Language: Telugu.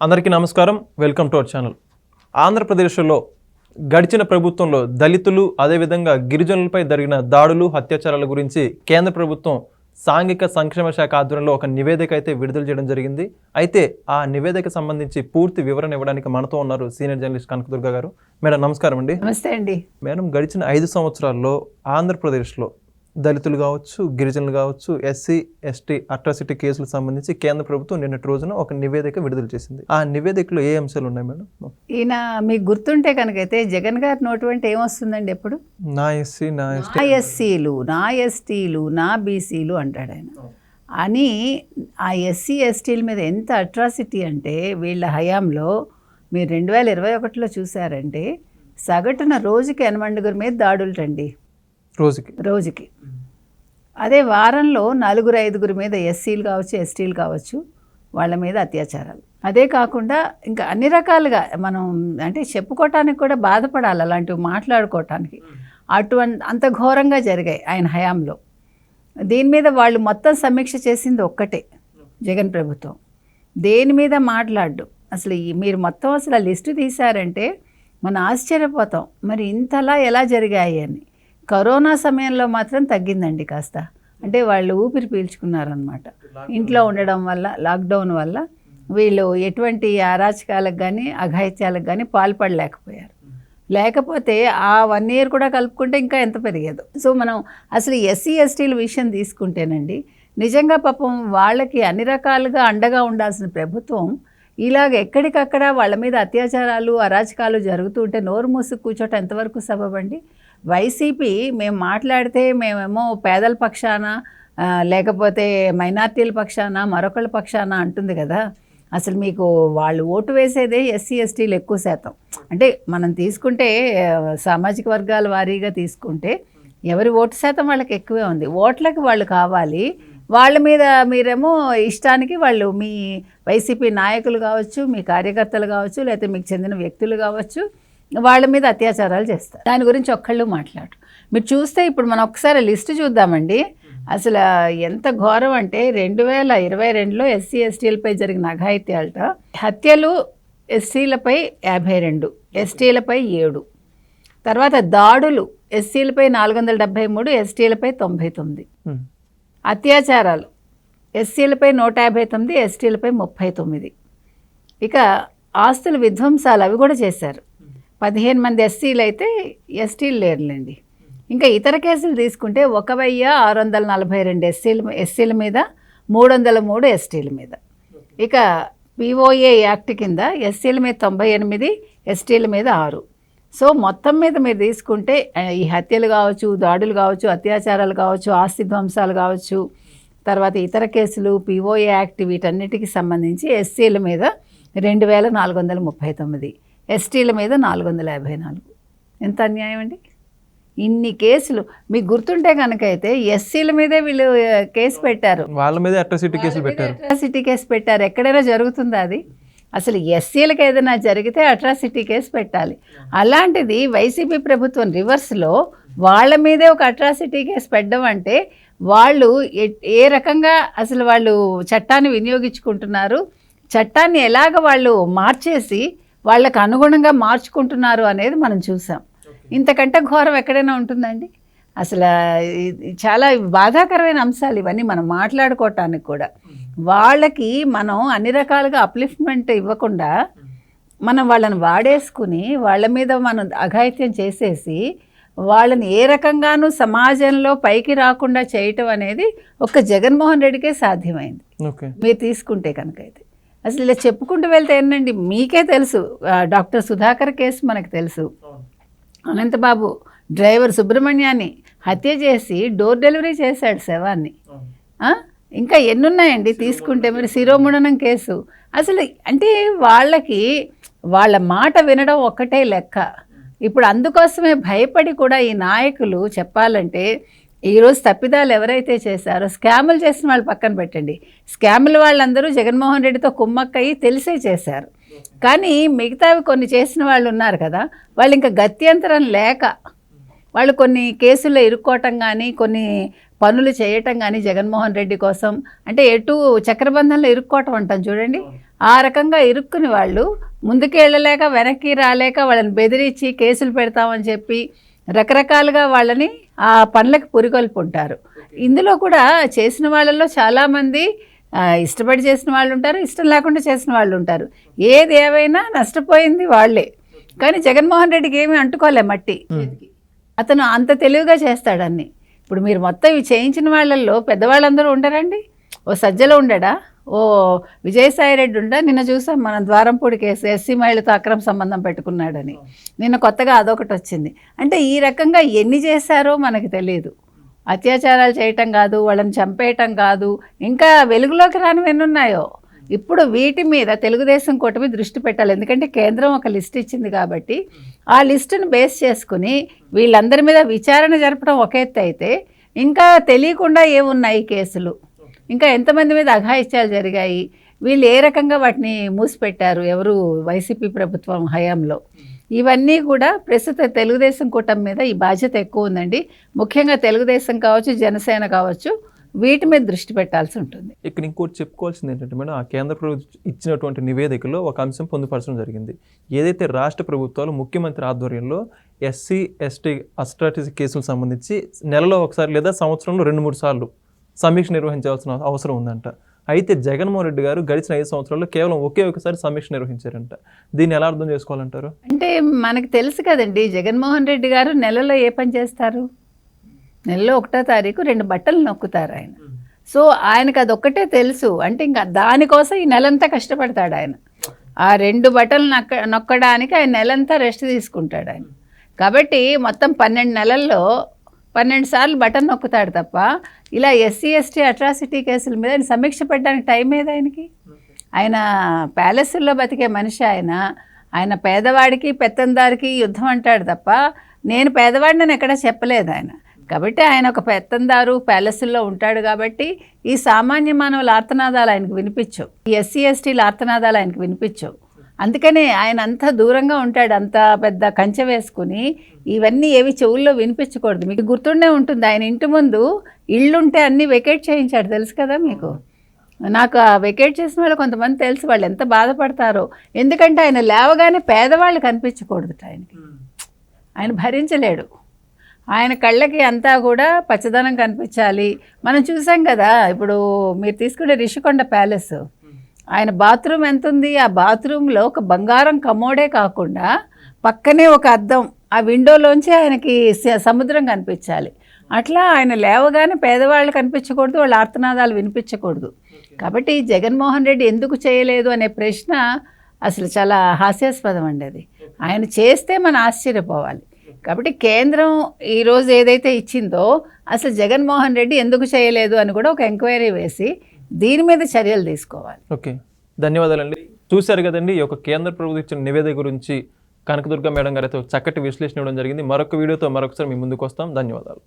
అందరికీ నమస్కారం. Welcome to our channel. ఆంధ్రప్రదేశ్లో గడిచిన ప్రభుత్వంలో దళితులు అదేవిధంగా గిరిజనులపై జరిగిన దాడులు అత్యాచారాల గురించి కేంద్ర ప్రభుత్వం సాంఘిక సంక్షేమ శాఖ ఆధ్వర్యంలో ఒక నివేదిక అయితే విడుదల చేయడం జరిగింది. అయితే ఆ నివేదిక సంబంధించి పూర్తి వివరణ ఇవ్వడానికి మనతో ఉన్నారు సీనియర్ జర్నలిస్ట్ కనకదుర్గ గారు. మేడం నమస్కారం అండి. నమస్తే అండి. మేడం గడిచిన ఐదు సంవత్సరాల్లో ఆంధ్రప్రదేశ్లో దళితులు కావచ్చు గిరిజనులు కావచ్చు ఎస్సీ ఎస్టీ అట్రాసిటీ కేసులకు సంబంధించి కేంద్ర ప్రభుత్వం నిన్నటి రోజున ఒక నివేదిక విడుదల చేసింది. ఆ నివేదికలో ఏ అంశాలు ఉన్నాయి మేడం? ఈయన మీకు గుర్తుంటే కనుకైతే జగన్ గారి నోటు వెంట ఏమొస్తుందండి ఎప్పుడు? నా ఎస్సీ నా నా ఎస్సీలు నా ఎస్టీలు నా బీసీలు అంటాడు ఆయన. అని ఆ ఎస్సీ ఎస్టీల మీద ఎంత అట్రాసిటీ అంటే వీళ్ళ హయాంలో మీరు రెండు వేల ఇరవై ఒకటిలో చూసారంటే సగటున రోజుకి ఎనమండుగురి మీద దాడులు రండి. రోజుకి. రోజుకి. అదే వారంలో నలుగురు ఐదుగురి మీద ఎస్సీలు కావచ్చు ఎస్టీలు కావచ్చు వాళ్ళ మీద అత్యాచారాలు. అదే కాకుండా ఇంకా అన్ని రకాలుగా మనం అంటే చెప్పుకోవటానికి కూడా బాధపడాలి అలాంటివి మాట్లాడుకోవటానికి అటువంటి అంత ఘోరంగా జరిగాయి ఆయన హయాంలో. దీని మీద వాళ్ళు మొత్తం సమీక్ష చేసింది ఒక్కటే జగన్ ప్రభుత్వం. దేని మీద మాట్లాడు అసలు ఈ మీరు మొత్తం అసలు ఆ లిస్టు తీశారంటే మనం ఆశ్చర్యపోతాం. మరి ఇంతలా ఎలా జరిగాయి అని. కరోనా సమయంలో మాత్రం తగ్గిందండి కాస్త. అంటే వాళ్ళు ఊపిరి పీల్చుకున్నారనమాట ఇంట్లో ఉండడం వల్ల లాక్డౌన్ వల్ల వీళ్ళు ఎటువంటి అరాచకాలకు కానీ అఘాయిత్యాలకు కానీ పాల్పడలేకపోయారు. లేకపోతే ఆ వన్ ఇయర్ కూడా కలుపుకుంటే ఇంకా ఎంత పెరిగేదో. సో మనం అసలు ఎస్సీ ఎస్టీల విషయం తీసుకుంటేనండి నిజంగా పాపం వాళ్ళకి అన్ని రకాలుగా అండగా ఉండాల్సిన ప్రభుత్వం ఇలాగ ఎక్కడికక్కడ వాళ్ళ మీద అత్యాచారాలు అరాచకాలు జరుగుతుంటే నోరు మూసుకు కూర్చోటం ఎంతవరకు సబబండి? వైసీపీ మేము మాట్లాడితే మేమేమో పేదల పక్షాన లేకపోతే మైనార్టీల పక్షాన మరొకళ్ళ పక్షాన అంటుంది కదా. అసలు మీకు వాళ్ళు ఓటు వేసేదే ఎస్సీ ఎస్టీలు ఎక్కువ శాతం. అంటే మనం తీసుకుంటే సామాజిక వర్గాల వారీగా తీసుకుంటే ఎవరి ఓటు శాతం వాళ్ళకి ఎక్కువే ఉంది. ఓట్లకి వాళ్ళు కావాలి. వాళ్ళ మీద మీరేమో ఇష్టానికి వాళ్ళు మీ వైసీపీ నాయకులు కావచ్చు మీ కార్యకర్తలు కావచ్చు లేకపోతే మీకు చెందిన వ్యక్తులు కావచ్చు వాళ్ళ మీద అత్యాచారాలు చేస్తారు. దాని గురించి ఒక్కళ్ళు మాట్లాడు మీరు చూస్తే ఇప్పుడు మనం ఒకసారి లిస్ట్ చూద్దామండి. అసలు ఎంత ఘోరం అంటే రెండు వేల ఇరవై రెండులో ఎస్సీ ఎస్టీలపై జరిగిన అఘాయిత్యాలట హత్యలు ఎస్సీలపై యాభై రెండు ఎస్టీలపై ఏడు. తర్వాత దాడులు ఎస్సీలపై నాలుగు వందల డెబ్భై మూడు ఎస్టీలపై తొంభై తొమ్మిది. అత్యాచారాలు ఎస్సీలపై నూట యాభై తొమ్మిది ఎస్టీలపై ముప్పై తొమ్మిది. ఇక ఆస్తుల విధ్వంసాలు అవి కూడా చేశారు. పదిహేను మంది ఎస్సీలు అయితే ఎస్టీలు లేరులేండి. ఇంకా ఇతర కేసులు తీసుకుంటే ఒక వెయ్యి ఆరు వందల నలభై రెండు ఎస్సీల ఎస్సీల మీద మూడు వందల మూడు ఎస్టీల మీద. ఇక పిఓఏ యాక్ట్ కింద ఎస్సీల మీద తొంభై ఎనిమిది ఎస్టీల మీద ఆరు. సో మొత్తం మీద మీరు తీసుకుంటే ఈ హత్యలు కావచ్చు దాడులు కావచ్చు అత్యాచారాలు కావచ్చు ఆస్తి ధ్వంసాలు కావచ్చు తర్వాత ఇతర కేసులు పిఓఏ యాక్ట్ వీటన్నిటికి సంబంధించి ఎస్సీల మీద రెండు వేల నాలుగు వందల ముప్పై తొమ్మిది. ఎస్టీల మీద నాలుగు వందల యాభై నాలుగు. ఎంత అన్యాయం అండి? ఇన్ని కేసులు మీకు గుర్తుంటే కనుక అయితే ఎస్సీల మీదే వీళ్ళు కేసు పెట్టారు. వాళ్ళ మీద అట్రాసిటీ కేసులు పెట్టారు. అట్రాసిటీ కేసు పెట్టారు. ఎక్కడైనా జరుగుతుందా అది? అసలు ఎస్సీలకు ఏదైనా జరిగితే అట్రాసిటీ కేసు పెట్టాలి. అలాంటిది వైసీపీ ప్రభుత్వం రివర్స్లో వాళ్ళ మీదే ఒక అట్రాసిటీ కేసు పెట్టడం అంటే వాళ్ళు ఏ రకంగా అసలు వాళ్ళు చట్టాన్ని వినియోగించుకుంటున్నారు? చట్టాన్ని ఎలాగ వాళ్ళు మార్చేసి వాళ్ళకు అనుగుణంగా మార్చుకుంటున్నారు అనేది మనం చూసాం. ఇంతకంటే ఘోరం ఎక్కడైనా ఉంటుందండి? అసలు చాలా బాధాకరమైన అంశాలు ఇవన్నీ మనం మాట్లాడుకోవటానికి కూడా. వాళ్ళకి మనం అన్ని రకాలుగా అప్లిఫ్ట్మెంట్ ఇవ్వకుండా మనం వాళ్ళని వాడేసుకుని వాళ్ళ మీద మనం అఘాయిత్యం చేసేసి వాళ్ళని ఏ రకంగానూ సమాజంలో పైకి రాకుండా చేయటం అనేది ఒక్క జగన్మోహన్ రెడ్డికే సాధ్యమైంది. ఓకే. మీరు తీసుకుంటే కనుక అయితే అసలు ఇలా చెప్పుకుంటూ వెళ్తే ఏంటండి మీకే తెలుసు. డాక్టర్ సుధాకర్ కేసు మనకు తెలుసు. అనంతబాబు డ్రైవర్ సుబ్రహ్మణ్యాన్ని హత్య చేసి డోర్ డెలివరీ చేశాడు శవాన్ని? ఇంకా ఎన్నున్నాయండి? తీసుకుంటే మీరు శిరోముండనం కేసు. అసలు అంటే వాళ్ళకి వాళ్ళ మాట వినడం ఒక్కటే లెక్క. ఇప్పుడు అందుకోసమే భయపడి కూడా ఈ నాయకులు చెప్పాలంటే ఈరోజు తప్పిదాలు ఎవరైతే చేశారో స్కాములు చేసిన వాళ్ళు పక్కన పెట్టండి. స్కాముల వాళ్ళందరూ జగన్మోహన్ రెడ్డితో కుమ్మక్కయ్యి తెలిసే చేశారు. కానీ మిగతావి కొన్ని చేసిన వాళ్ళు ఉన్నారు కదా వాళ్ళు ఇంకా గత్యంతరం లేక వాళ్ళు కొన్ని కేసుల్లో ఇరుక్కోవటం కానీ కొన్ని పనులు చేయటం కానీ జగన్మోహన్ రెడ్డి కోసం అంటే ఎటు చక్రబంధంలో ఇరుక్కోవటం అంటాం చూడండి. ఆ రకంగా ఇరుక్కుని వాళ్ళు ముందుకు వెళ్ళలేక వెనక్కి రాలేక వాళ్ళని బెదిరించి కేసులు పెడతామని చెప్పి రకరకాలుగా వాళ్ళని ఆ పనులకు పురికొల్పుంటారు ఇందులో కూడా చేసిన వాళ్ళలో చాలామంది ఇష్టపడి చేసిన వాళ్ళు ఉంటారు ఇష్టం లేకుండా చేసిన వాళ్ళు ఉంటారు ఏది ఏవైనా నష్టపోయింది వాళ్ళే. కానీ జగన్మోహన్ రెడ్డికి ఏమీ అంటుకోలే మట్టి. చేతికి. అతను అంత తెలివిగా చేస్తాడన్ని ఇప్పుడు మీరు మొత్తం ఇవి చేయించిన వాళ్ళల్లో పెద్దవాళ్ళందరూ ఉండరండి? ఓ సజ్జలో ఉండడా? ఓ విజయసాయి రెడ్డి ఉండా నిన్న చూసాం మనం ద్వారంపూడి కేసు ఎస్సీ మహిళతో అక్రమ సంబంధం పెట్టుకున్నాడని. నిన్న కొత్తగా అదొకటి వచ్చింది. అంటే ఈ రకంగా ఎన్ని చేశారో మనకు తెలియదు. అత్యాచారాలు చేయటం కాదు వాళ్ళని చంపేయటం కాదు ఇంకా వెలుగులోకి రానివి ఇప్పుడు వీటి మీద తెలుగుదేశం కూటమి దృష్టి పెట్టాలి. ఎందుకంటే కేంద్రం ఒక లిస్ట్ ఇచ్చింది కాబట్టి ఆ లిస్టును బేస్ చేసుకుని వీళ్ళందరి మీద విచారణ జరపడం ఒక ఎత్తు అయితే ఇంకా తెలియకుండా ఏమున్నాయి కేసులు? ఇంకా ఎంతమంది మీద అఘాయిత్యాలు జరిగాయి? వీళ్ళు ఏ రకంగా వాటిని మూసిపెట్టారు? ఎవరు వైసీపీ ప్రభుత్వం హయాంలో? ఇవన్నీ కూడా ప్రస్తుత తెలుగుదేశం కూటమి మీద ఈ బాధ్యత ఎక్కువ ఉందండి. ముఖ్యంగా తెలుగుదేశం కావచ్చు జనసేన కావచ్చు వీటి మీద దృష్టి పెట్టాల్సి ఉంటుంది. ఇక్కడ ఇంకోటి చెప్పుకోవాల్సింది ఏంటంటే మేడం ఆ కేంద్ర ప్రభుత్వం ఇచ్చినటువంటి నివేదికలో ఒక అంశం పొందుపరచడం జరిగింది. ఏదైతే రాష్ట్ర ప్రభుత్వాలు ముఖ్యమంత్రి ఆధ్వర్యంలో ఎస్సీ ఎస్టీ అస్ట్రాటిసి కేసులకు సంబంధించి నెలలో ఒకసారి లేదా సంవత్సరంలో రెండు మూడు సార్లు సమీక్ష నిర్వహించాల్సిన అవసరం ఉందంట. అయితే జగన్మోహన్ రెడ్డి గారు గడిచిన ఐదు సంవత్సరాల్లో కేవలం ఒకే ఒకసారి సమీక్ష నిర్వహించారంట. దీన్ని ఎలా అర్థం చేసుకోవాలంటారు? అంటే మనకు తెలుసు కదండి జగన్మోహన్ రెడ్డి గారు నెలలో ఏ పని చేస్తారు? నెలలో ఒకటో తారీఖు రెండు బట్టలు నొక్కుతారు ఆయన. సో ఆయనకు అదొక్కటే తెలుసు. అంటే ఇంకా దానికోసం ఈ నెలంతా కష్టపడతాడు ఆయన. ఆ రెండు బట్టలు నక్క నొక్కడానికి ఆయన నెలంతా రెస్ట్ తీసుకుంటాడు ఆయన. కాబట్టి మొత్తం పన్నెండు నెలల్లో పన్నెండు సార్లు బటన్ నొక్కుతాడు తప్ప ఇలా ఎస్సీ ఎస్టీ అట్రాసిటీ కేసుల మీద ఆయన సమీక్ష పెట్టడానికి టైం ఏది ఆయనకి? ఆయన ప్యాలెస్లో బతికే మనిషి ఆయన. ఆయన పేదవాడికి పెత్తందారికి యుద్ధం అంటాడు తప్ప నేను పేదవాడిని ఎక్కడ చెప్పలేదు ఆయన. కాబట్టి ఆయన ఒక పెత్తందారు ప్యాలెస్లో ఉంటాడు కాబట్టి ఈ సామాన్య మానవుల ఆర్తనాదాలు ఆయనకు వినిపించవు. ఈ ఎస్సీ ఎస్టీల ఆర్తనాదాలు ఆయనకు వినిపించవు. అందుకనే ఆయన అంత దూరంగా ఉంటాడు అంత పెద్ద కంచె వేసుకుని. ఇవన్నీ ఏవి చెవుల్లో వినిపించకూడదు. మీకు గుర్తుండే ఉంటుంది ఆయన ఇంటి ముందు ఇళ్ళుంటే అన్నీ వెకేట్ చేయించాడు. తెలుసు కదా మీకు? నాకు ఆ వెకేట్ చేసిన వాళ్ళు కొంతమంది తెలుసు వాళ్ళు ఎంత బాధపడతారో. ఎందుకంటే ఆయన లేవగానే పేదవాళ్ళు కనిపించకూడదు ఆయనకి. ఆయన భరించలేడు. ఆయన కళ్ళకి అంతా కూడా పచ్చదనం కనిపించాలి. మనం చూసాం కదా ఇప్పుడు మీరు తీసుకునే రిషికొండ ప్యాలెస్. ఆయన బాత్రూమ్ ఎంత ఉంది ఆ బాత్రూంలో ఒక బంగారం కమోడే కాకుండా పక్కనే ఒక అద్దం ఆ విండోలోంచి ఆయనకి సముద్రం కనిపించాలి. అట్లా ఆయన లేవగానే పేదవాళ్ళు కనిపించకూడదు వాళ్ళ ఆర్తనాదాలు వినిపించకూడదు. కాబట్టి జగన్మోహన్ రెడ్డి ఎందుకు చేయలేదు అనే ప్రశ్న అసలు చాలా హాస్యాస్పదం అండి అది. ఆయన చేస్తే మనం ఆశ్చర్యపోవాలి. కాబట్టి కేంద్రం ఈరోజు ఏదైతే ఇచ్చిందో అసలు జగన్మోహన్ రెడ్డి ఎందుకు చేయలేదు అని కూడా ఒక ఎంక్వైరీ వేసి దీని మీద చర్యలు తీసుకోవాలి. ఓకే. ధన్యవాదాలండి. చూశారు కదండి ఈ యొక్క కేంద్ర ప్రభుత్వం ఇచ్చిన నివేదిక గురించి కనకదుర్గ మేడం గారితో చక్కటి విశ్లేషణ ఇవ్వడం జరిగింది. మరొక వీడియోతో మరొకసారి మీ ముందుకు వస్తాం. ధన్యవాదాలు.